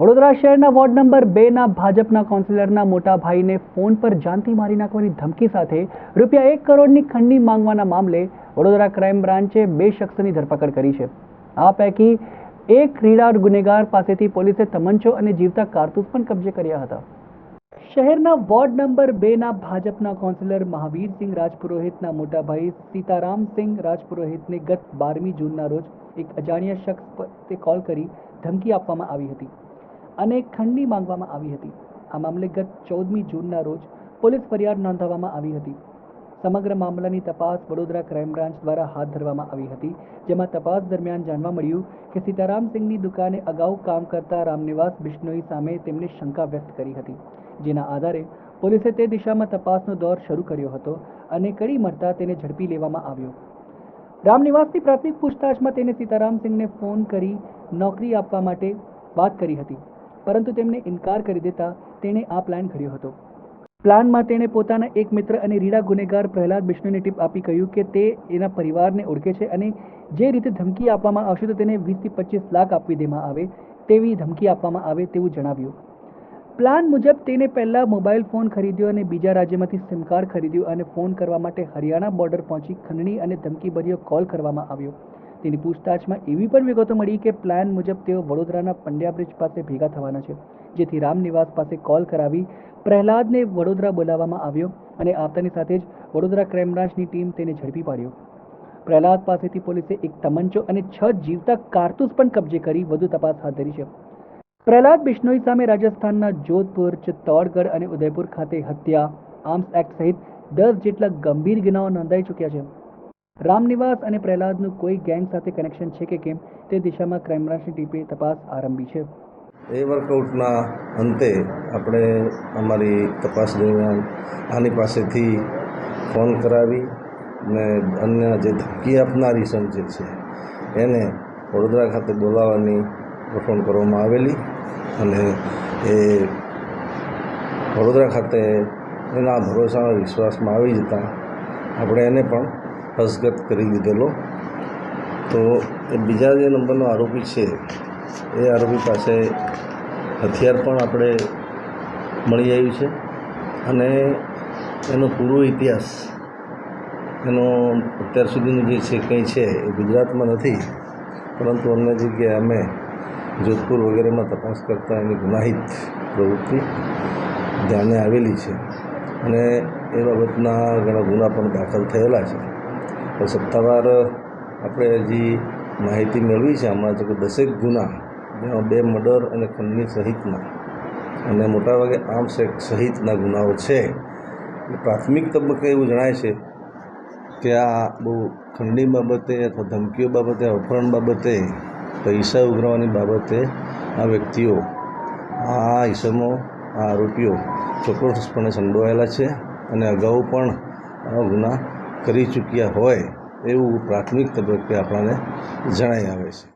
વડોદરા શહેરના ward number બેના ભાજપના કાઉન્સિલરના મોટા ભાઈને ફોન પર જાનથી મારી નાખવાની ધમકી સાથે રૂપિયા એક કરોડની ખંડની માંગવાના મામલે વડોદરા ક્રાઇમ બ્રાન્ચે બે શખ્સની ધરપકડ કરી છે. આ પૈકી એક રીડા ગુનેગાર પાસેથી પોલીસે તમંચો અને જીવતા કારતૂસ પણ કબજે કર્યા હતા. શહેરના વોર્ડ નંબર બેના ભાજપના કાઉન્સિલર મહાવીરસિંહ રાજપુરોહિતના મોટાભાઈ સીતારામસિંહ રાજપુરોહિતને ગત બારમી જૂનના રોજ એક અજાણ્યા શખ્સ પર કોલ કરી ધમકી આપવામાં આવી હતી. અને ખંડની માંગવામાં આવી હતી. આ મામલે ગત ચૌદમી જૂનના રોજ પોલીસ ફરિયાદ નોંધાવવામાં આવી હતી. સમગ્ર મામલાની તપાસ વડોદરા ક્રાઇમ બ્રાન્ચ દ્વારા હાથ ધરવામાં આવી હતી, જેમાં તપાસ દરમિયાન જાણવા મળ્યું કે સીતારામસિંહની દુકાને અગાઉ કામ કરતા રામનિવાસ બિશ્નોઈ સામે તેમણે શંકા વ્યક્ત કરી હતી. જેના આધારે પોલીસે તે દિશામાં તપાસનો દોર શરૂ કર્યો હતો અને કડી મળતા તેને ઝડપી લેવામાં આવ્યો. રામનિવાસની પ્રાથમિક પૂછતાછમાં તેને સીતારામ સિંહને ફોન કરી નોકરી આપવા માટે વાત કરી હતી. પરંતુ તેમને ઇનકાર કરી દેતા તેણે આ પ્લાન ઘડ્યો હતો. પ્લાનમાં તેણે પોતાના એક મિત્ર અને રીડા ગુનેગાર પ્રહલાદ બિશ્નુને ટીપ આપી કહ્યું કે તે એના પરિવારને ઓળખે છે અને જે રીતે ધમકી આપવામાં આવશે તો તેને વીસથી પચીસ લાખ આપી દેવામાં આવે, તેવી ધમકી આપવામાં આવે તેવું જણાવ્યું. પ્લાન મુજબ તેને પહેલાં મોબાઈલ ફોન ખરીદ્યો અને બીજા રાજ્યમાંથી સિમ કાર્ડ ખરીદ્યું અને ફોન કરવા માટે હરિયાણા બોર્ડર પહોંચી ખંડણી અને ધમકીભર્યો કોલ કરવામાં આવ્યો. તેની પૂછતાછમાં એવી પણ વિગતો મળી કે પ્લાન મુજબ તેઓ વડોદરાના પંડ્યા બ્રિજ પાસે ભેગા થવાના છે, જેથી રામનિવાસ પાસે કોલ કરાવી પ્રહલાદને વડોદરા બોલાવવામાં આવ્યો અને આવતાની સાથે જ વડોદરા ક્રાઇમ ટીમ તેને ઝડપી પાડ્યો. પ્રહલાદ પાસેથી પોલીસે એક તમંચો અને છ જીવતા કારતૂસ પણ કબજે કરી વધુ તપાસ હાથ ધરી છે. પ્રહલાદ બિશ્નોઈ સામે રાજસ્થાનના જોધપુર, ચિત્તોડગઢ અને ઉદયપુર ખાતે હત્યા આર્મ્સ એક્ટ સહિત દસ જેટલા ગંભીર ગુનાઓ નોંધાઈ ચૂક્યા છે. રામનિવાસ અને પ્રહલાદનું કોઈ ગેંગ સાથે કનેક્શન છે કે કેમ? તે દિશામાં ક્રાઇમ બ્રાન્ચની ટીમે તપાસ આરંભી છે. એ વર્કઆઉટના અંતે આપણે અમારી તપાસ દરમિયાન આની પાસેથી ફોન કરાવી ને અન્ય જે ધમકી આપનારી સમજે છે, એને વડોદરા ખાતે બોલાવવાની ગોઠવણ કરવામાં આવેલી અને એ વડોદરા ખાતે એના ભરોસાના વિશ્વાસમાં આવી જતાં આપણે એને પણ હસ્તગત કરી દીધેલો તો એ બીજા જે નંબરનો આરોપી છે, એ આરોપી પાસે હથિયાર પણ આપણે મળી આવ્યું છે અને એનો પૂરો ઇતિહાસ, એનો અત્યાર સુધીનું જે છે કંઈ છે એ ગુજરાતમાં નથી, પરંતુ અન્ય જગ્યાએ અમે જોધપુર વગેરેમાં તપાસ કરતાં એની ગુનાહિત પ્રવૃત્તિ ધ્યાને આવેલી છે. અને એ બાબતના ઘણા ગુના પણ દાખલ થયેલા છે. સત્તાવાર, આપણે હજી માહિતી મેળવી છે હમણાં તો કે દસેક ગુના, જેમાં બે મર્ડર અને ખંડની સહિતના. અને મોટાભાગે આર્મ્સ એક્ટ સહિતના ગુનાઓ છે. પ્રાથમિક તબક્કે એવું જણાય છે કે આ બહુ ખંડની બાબતે અથવા ધમકીઓ બાબતે, અપહરણ બાબતે, પૈસા ઉઘરાવવાની બાબતે આ વ્યક્તિઓ, આ ઈસમો, આ આરોપીઓ ચોક્કસપણે સંડોવાયેલા છે. અને અગાઉ પણ આ ગુના કરી ચૂક્યા હોય એવું પ્રાથમિક તબક્કે આપણને જણાઈ આવે છે.